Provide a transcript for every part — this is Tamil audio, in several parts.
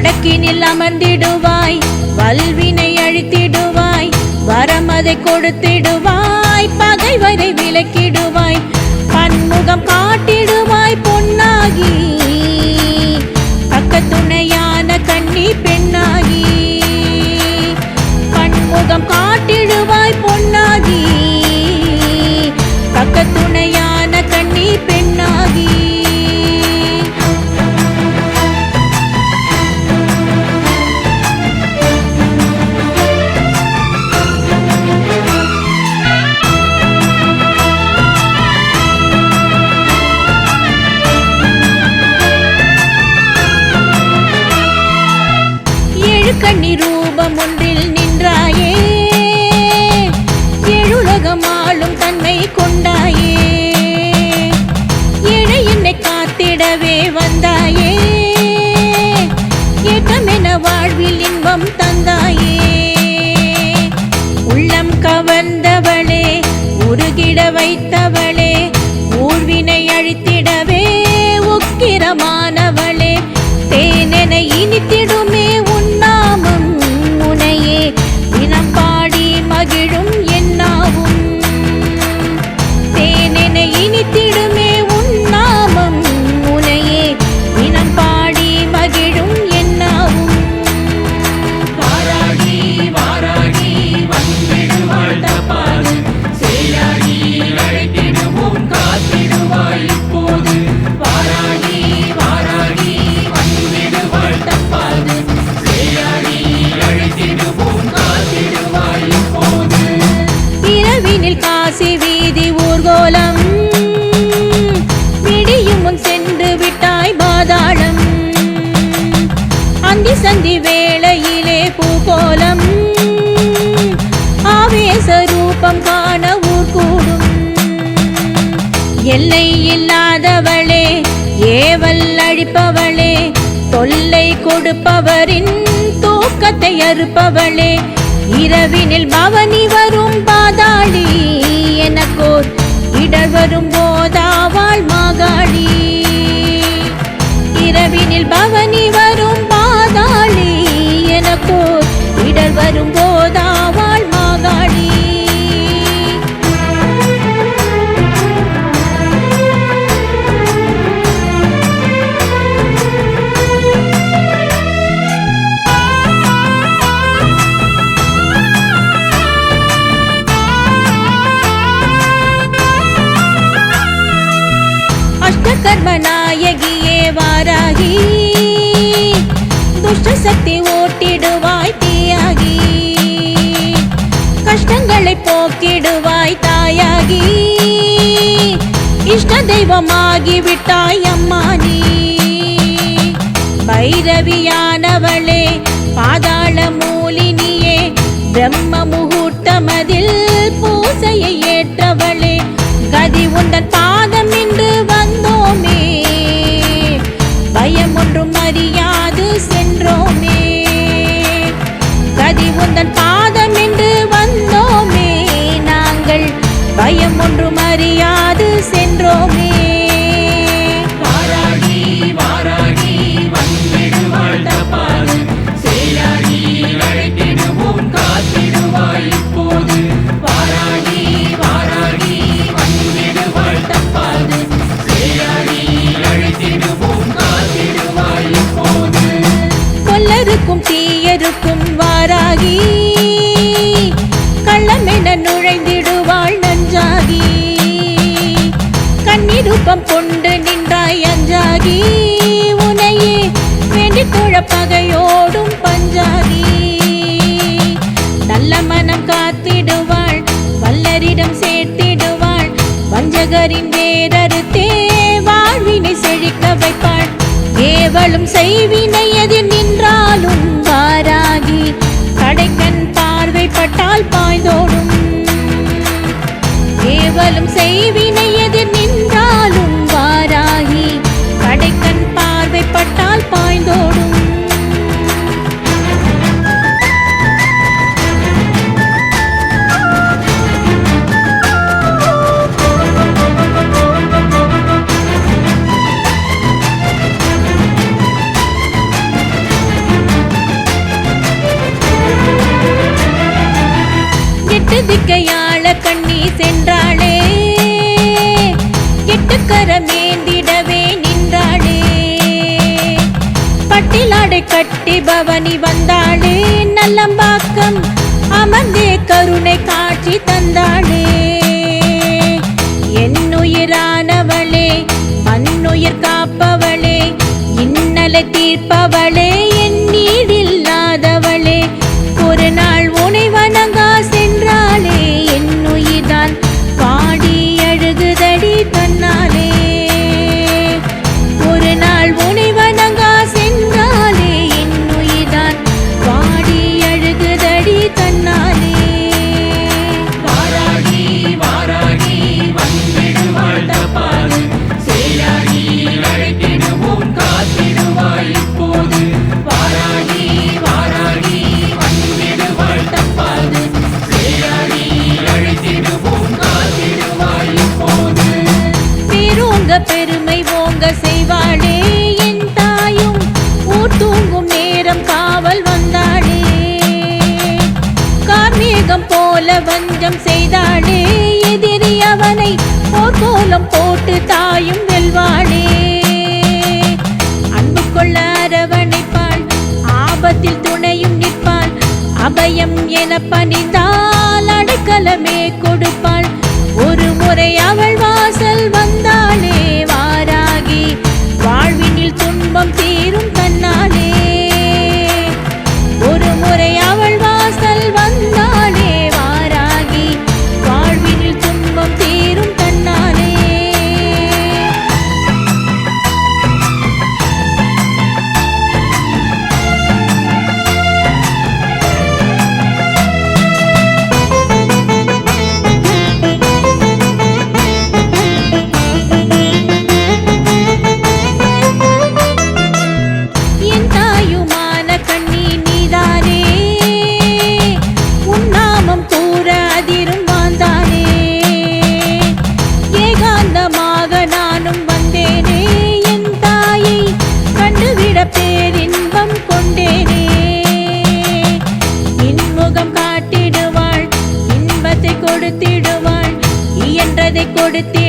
வடக்கினில் அமர்ந்திடுவாய் வல்வினை அழித்திடுவாய் வரமதை கொடுத்திடுவாய் பகைவரை விலக்கிடுவாய் பன்முகம் காட்டிடுவாய் பொன்னாகி பக்க துணையான கண்ணி பெண்ணாகி பன்முகம் கா வைத்தவளே ஊர்வினை அழித்திடவே உக்கிரமானவளே. தேனென இனித்திடுமே கொடுப்பவரின் தூக்கத்தை அறுப்பவளே. இரவினில் பவனி வரும் பாதாளி எனக்கோர் இடர் வரும் போதாவாள் மாகாளி. தெய்வமாகிவிட்டாய் அம்மா நீ பைரவியானவளே பாதாள மூலினியே பிரம்ம முகூர்த்தமதில் பூசையை ஏற்றவளே கதி உந்தன் பாதம் இன்று வந்தோமே பயம் ஒன்றும் அறியாது சென்றோமே கதி உந்தன் பாதம் என்று வந்தோமே நாங்கள் பயம் ஒன்றும் அறியாது சென்றோமே என்ற பகையோடும் பஞ்சாதி. நல்ல மனம் காத்திடுவாள் வல்லரிடம் சேர்த்திடுவாள் வஞ்சகரின் வேறறுத்தே வாழ்வினை செழிக்க வைப்பாள். ஏவலும் செய்வினை எதிர் நின்றாலும் வாராகி கடைக்கண் பார்வைப்பட்டால் பாய்ந்தோடும். ஏவலும் செய்வினை கட்டி பவனி வந்தாளே நல்லம்பாக்கம் அமர்ந்தே கருணை காட்சி தந்தாளே. என்னுயிரானவளே மண்ணுயிர் காப்பவளே இன்னலை தீர்ப்பவளே. பயம் என பணிந்தால் அடைக்கலமே கொடுப்பாள். ஒரு முறை அவள் கொடுத்தே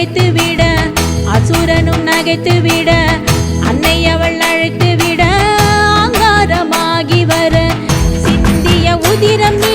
நகைத்து விட அசுரனும் நகைத்து விட அன்னை அவள் அழைத்து விட ஆங்காரமாகி வர சிந்திய உதிரம் நீ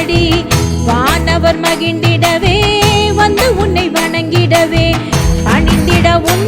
பாடி. வானவர் மகிழ்ந்திடவே வந்து உன்னை வணங்கிடவே அணிந்திட உன்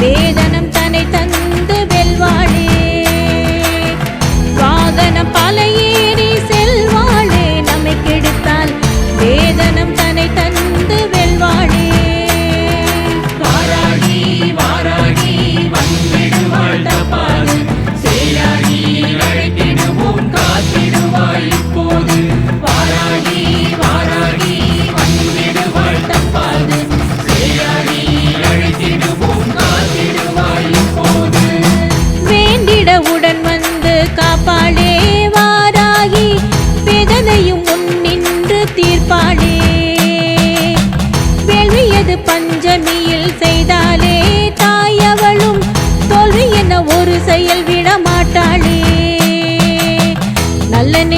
வேதனம் தன்னை தந்து வெல்வாளே. வாதனம் பல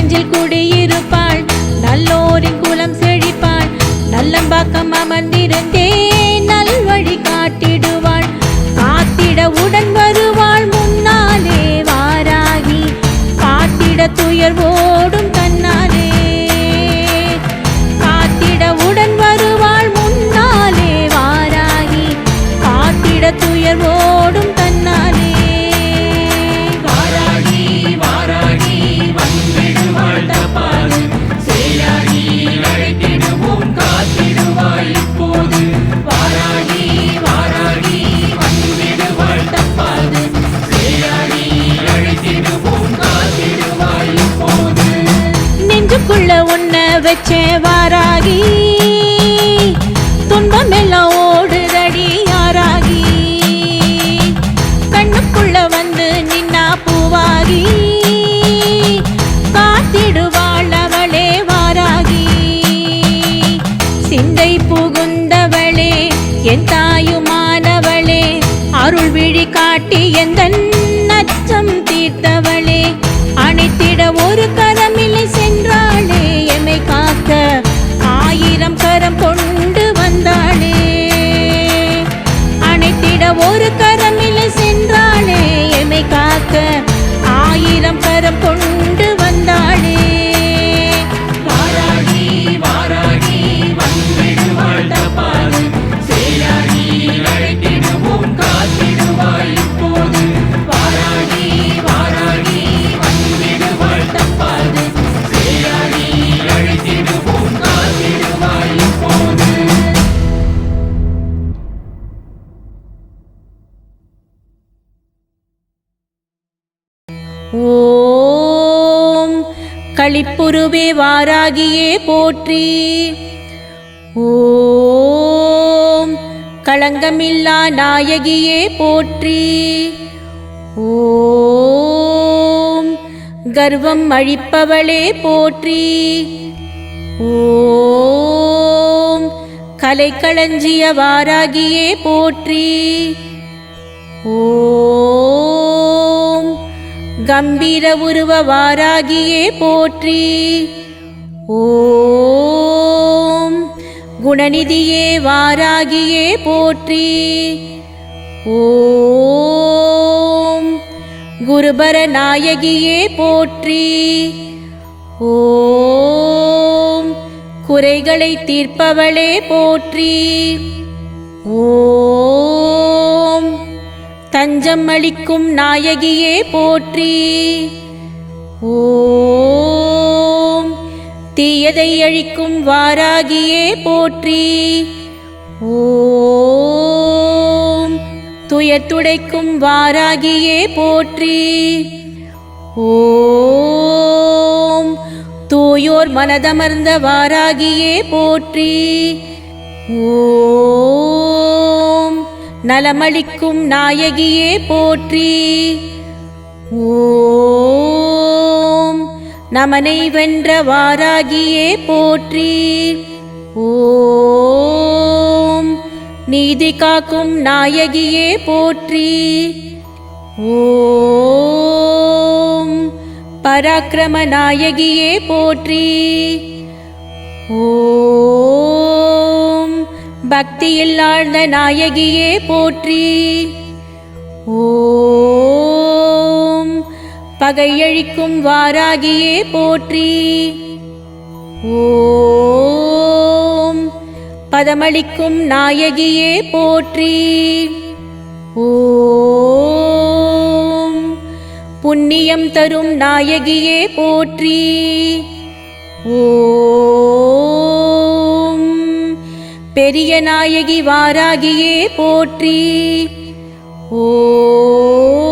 நெஞ்சில் குடியிருப்பாள். நல்லோரின் குலம் செழிப்பாள். நல்லம்பாக்கம் அமன் வச்ச வாராகி ஆயிரம் கரம் வாராகியே போற்றி. ஓம் களங்கமில்லா நாயகியே போற்றி. ஓம் கர்வம் அழிப்பவளே போற்றி. ஓம் கலைக்களஞ்சிய வாராகியே போற்றி. ஓம் கம்பீர உருவ வாராகியே போற்றி. ஓம் குணநிதியே வாராகியே போற்றி. ஓம் குருபர நாயகியே போற்றி. ஓம் குறைகளை தீர்ப்பவளே போற்றி. ஓம் தஞ்சம் அளிக்கும் நாயகியே போற்றி. ஓ தீயதை அழிக்கும் வாராகியே போற்றி. ஓம். துயர் துடைக்கும் வாராகியே போற்றி. ஓம். தூயோர் மனதமர்ந்த வாராகியே போற்றி. ஓம். நலமளிக்கும் நாயகியே போற்றி. ஓ நமனை வென்ற வாராகியே போற்றி. ஓம். நீதி காக்கும் நாயகியே போற்றி. ஓம். பராக்கிரம நாயகியே போற்றி. ஓம். பக்தியில் ஆழ்ந்த நாயகியே போற்றி. ஓ பகையழிக்கும் வாராகியே போற்றி. ஓம். பதமளிக்கும் நாயகியே போற்றி. ஓம். புண்ணியம் தரும் நாயகியே போற்றி. ஓம். பெரிய நாயகி வாராகியே போற்றி. ஓ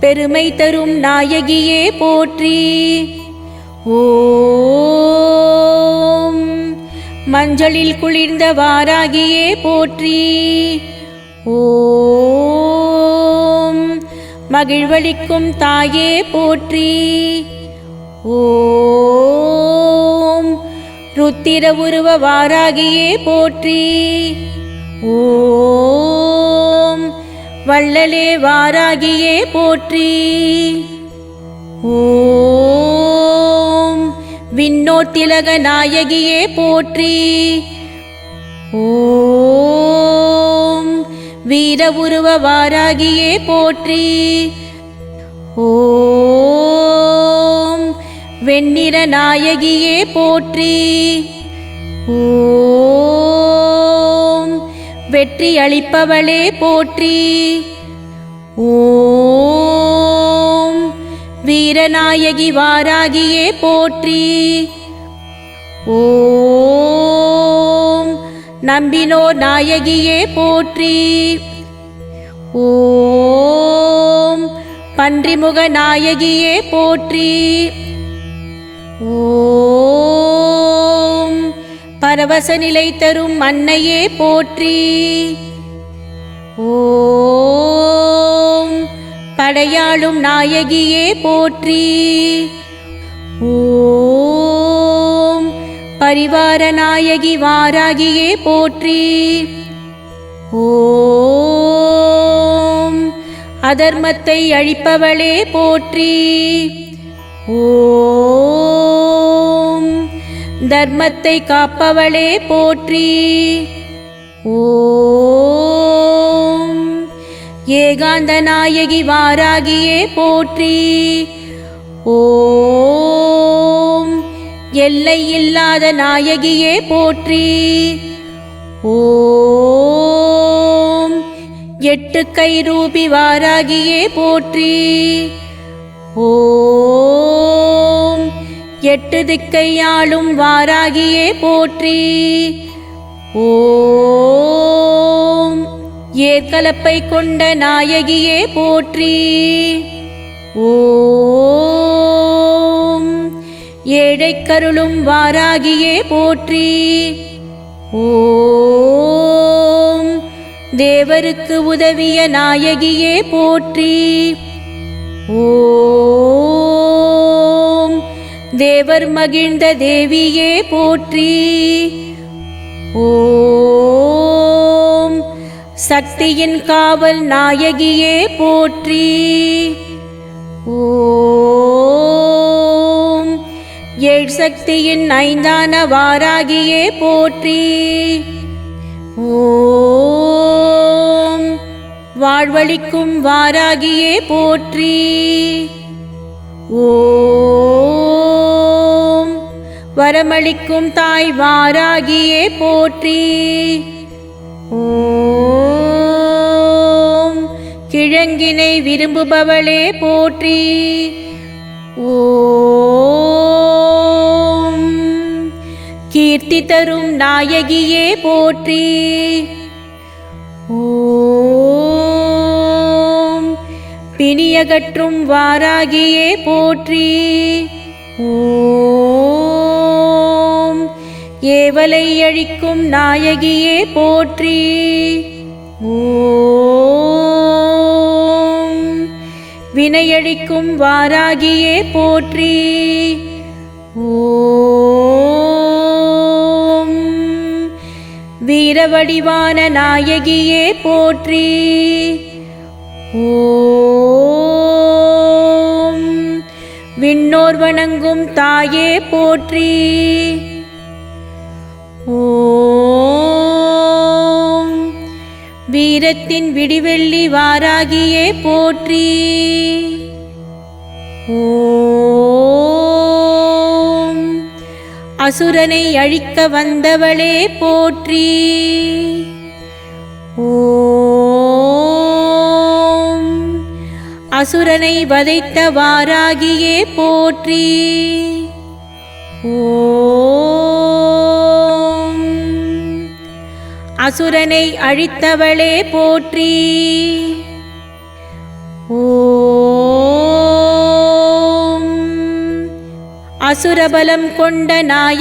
பெருமை தரும் நாயகியே போற்றி. ஓம். மஞ்சளில் குளிர்ந்த வாராகியே போற்றி. ஓம். மகிழ்வளிக்கும் தாயே போற்றி. ஓம். ருத்திர உருவ வாராகியே போற்றி. ஓம். வள்ளலே வாராகியே போற்றி. ஓம் விண்ணோட்டிலக நாயகியே போற்றி. ஓம் வீர உருவ வாராகியே போற்றி. ஓம் வெண்ணிற நாயகியே போற்றி. ஓ வெற்றி அளிப்பவளே போற்றி. ஓம் வீரநாயகி வாராகியே போற்றி. ஓம் நம்பினோர் நாயகியே போற்றி. ஓம் பன்றிமுக நாயகியே போற்றி. ஓ பரவச நிலை தரும் அன்னையே போற்றி. ஓம். படையாளும் நாயகியே போற்றி. ஓம். பரிவார நாயகி வாராகியே போற்றி. ஓம். அதர்மத்தை அழிப்பவளே போற்றி. ஓ தர்மத்தை காப்பவளே போற்றி. ஓம். ஏகாந்த நாயகி வாராகியே போற்றி. ஓம். எல்லை இல்லாத நாயகியே போற்றி. ஓம். எட்டு கை ரூபி வாராகியே போற்றி. ஓ எட்டு திக்கையாளும் வாராகியே போற்றி. ஓம் ஏற்கலப்பை கொண்ட நாயகியே போற்றி. ஓம் ஏழை கருளும் வாராகியே போற்றி. ஓம் தேவருக்கு உதவிய நாயகியே போற்றி. ஓ தேவர் மகிழ்ந்த தேவியே போற்றி. ஓம் சக்தியின் காவல் நாயகியே போற்றி. ஓம் ஏழ் சக்தியின் ஐந்தான வாராகியே போற்றி. ஓம் வாழ்வழிக்கும் வாராகியே போற்றி. ஓ வரமளிக்கும் தாய் வாராகியே போற்றி. ஓம் கிழங்கினை விரும்புபவளே போற்றி. ஓம் கீர்த்தி தரும் நாயகியே போற்றி. ஓம் பிணியகற்றும் வாராகியே போற்றி. ஓ ஏவலை அழிக்கும் நாயகியே போற்றி. ஓம். வினையழிக்கும் வாராகியே போற்றி. ஓம். வீரவடிவான நாயகியே போற்றி. ஓம். விண்ணோர் வணங்கும் தாயே போற்றி. ஓம். வீரத்தின் விடிவெள்ளி வாராகியே போற்றி. ஓம். அசுரனை அழிக்க வந்தவளே போற்றி. ஓம். அசுரனை வதைத்த வாராகியே போற்றி. ஓ அசுரனை அழித்தவளே போற்றி. ஓம். அசுரபலம் கொண்ட நாய